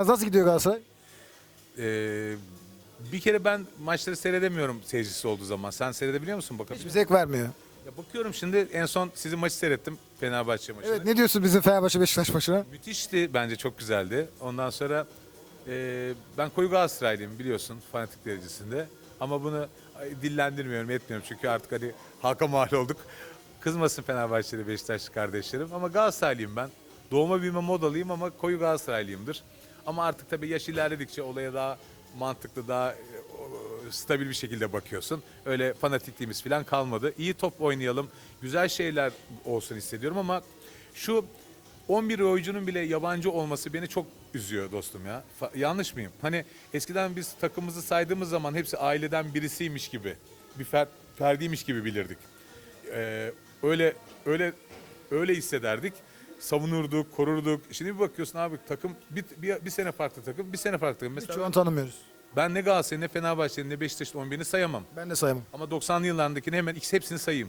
Nasıl gidiyor Galatasaray? Ee, bir kere ben maçları seyredemiyorum seyircisi olduğu zaman. Sen seyredebiliyor musun bakalım? Hiçbir zevk vermiyor. Ya bakıyorum şimdi en son sizin maçı seyrettim. Fenerbahçe maçını. Evet ne diyorsun bizim Fenerbahçe Beşiktaş maçına? Müthişti bence çok güzeldi. Ondan sonra e, ben koyu Galatasaraylıyım biliyorsun fanatik derecesinde. Ama bunu dillendirmiyorum etmiyorum çünkü artık hani halka mal olduk. Kızmasın Fenerbahçeli Beşiktaşlı kardeşlerim ama Galatasaraylıyım ben. Doğma büyüme modalıyım ama koyu Galatasaraylıyımdır. Ama artık tabii yaş ilerledikçe olaya daha mantıklı, daha e, stabil bir şekilde bakıyorsun. Öyle fanatikliğimiz falan kalmadı. İyi top oynayalım, güzel şeyler olsun hissediyorum ama şu 11 oyuncunun bile yabancı olması beni çok üzüyor dostum ya. Fa- yanlış mıyım? Hani eskiden biz takımımızı saydığımız zaman hepsi aileden birisiymiş gibi, bir fer, ferdiymiş gibi bilirdik. Ee, öyle öyle öyle hissederdik. Savunurduk, korurduk. Şimdi bir bakıyorsun abi takım bir, bir, bir sene farklı takım, bir sene farklı takım. Mesela Hiç onu tanımıyoruz. ben ne Galatasaray'ın ne Fenerbahçe'nin ne Beşiktaş'ın 11'ini sayamam. Ben de sayamam. Ama 90'lı yıllarındakini hemen ikisi hepsini sayayım.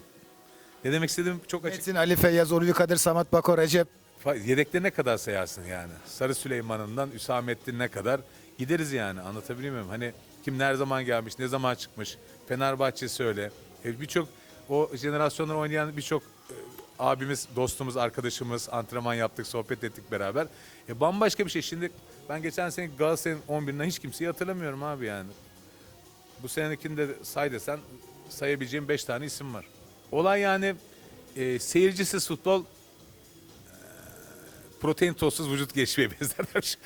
Ne demek istediğim çok açık. Metin, Ali Feyyaz, Ulvi Kadir, Samet Bako, Recep. Fa- Yedeklerine kadar sayarsın yani. Sarı Süleyman'ından Üsamettin'ine kadar gideriz yani anlatabiliyor muyum? Hani kim her zaman gelmiş, ne zaman çıkmış, Fenerbahçe'si öyle. E, birçok o jenerasyonlar oynayan birçok e, abimiz, dostumuz, arkadaşımız antrenman yaptık, sohbet ettik beraber. E, bambaşka bir şey. Şimdi ben geçen sene Galatasaray'ın 11'inden hiç kimseyi hatırlamıyorum abi yani. Bu senekini de say desen sayabileceğim 5 tane isim var. Olay yani e, seyircisiz futbol protein tozsuz vücut geçmeye benzerler.